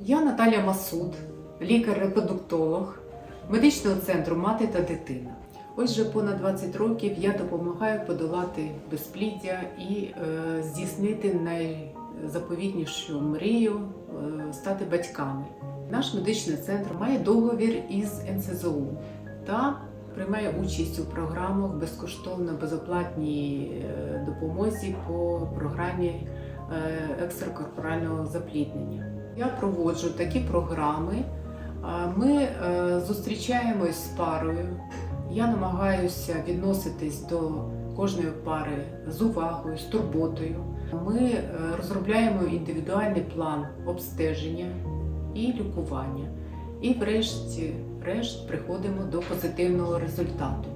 Я Наталя Масуд, лікар-репродуктолог медичного центру Мати та дитина. Ось вже понад 20 років я допомагаю подолати безпліддя і е, здійснити найзаповітнішу мрію е, стати батьками. Наш медичний центр має договір із НСЗУ та приймає участь у програмах безкоштовно безоплатній е, допомозі по програмі екстракорпорального запліднення. Я проводжу такі програми. Ми е, зустрічаємось з парою. Я намагаюся відноситись до кожної пари з увагою, з турботою. Ми е, розробляємо індивідуальний план обстеження і лікування. І врешті-решт приходимо до позитивного результату.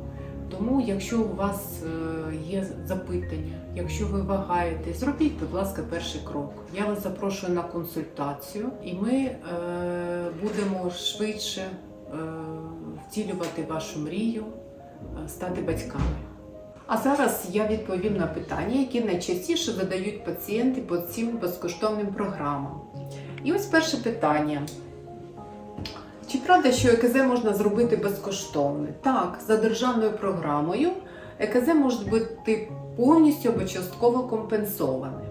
Тому, якщо у вас е, є запитання, якщо ви вагаєте, зробіть, будь ласка, перший крок. Я вас запрошую на консультацію, і ми е, будемо швидше е, втілювати вашу мрію, стати батьками. А зараз я відповім на питання, які найчастіше задають пацієнти по цим безкоштовним програмам. І ось перше питання. Чи правда, що ЕКЗ можна зробити безкоштовно? Так, за державною програмою ЕКЗ може бути повністю або частково компенсоване.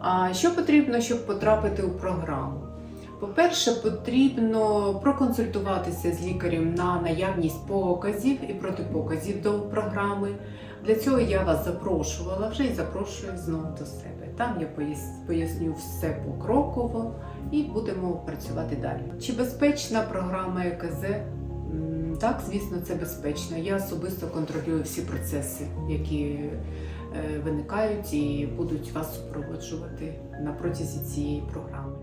А що потрібно, щоб потрапити у програму? По-перше, потрібно проконсультуватися з лікарем на наявність показів і протипоказів до програми. Для цього я вас запрошувала вже і запрошую знову до себе. Там я поясню все покроково і будемо працювати далі. Чи безпечна програма ЕКЗ? Так, звісно, це безпечно. Я особисто контролюю всі процеси, які е, виникають і будуть вас супроводжувати на протязі цієї програми.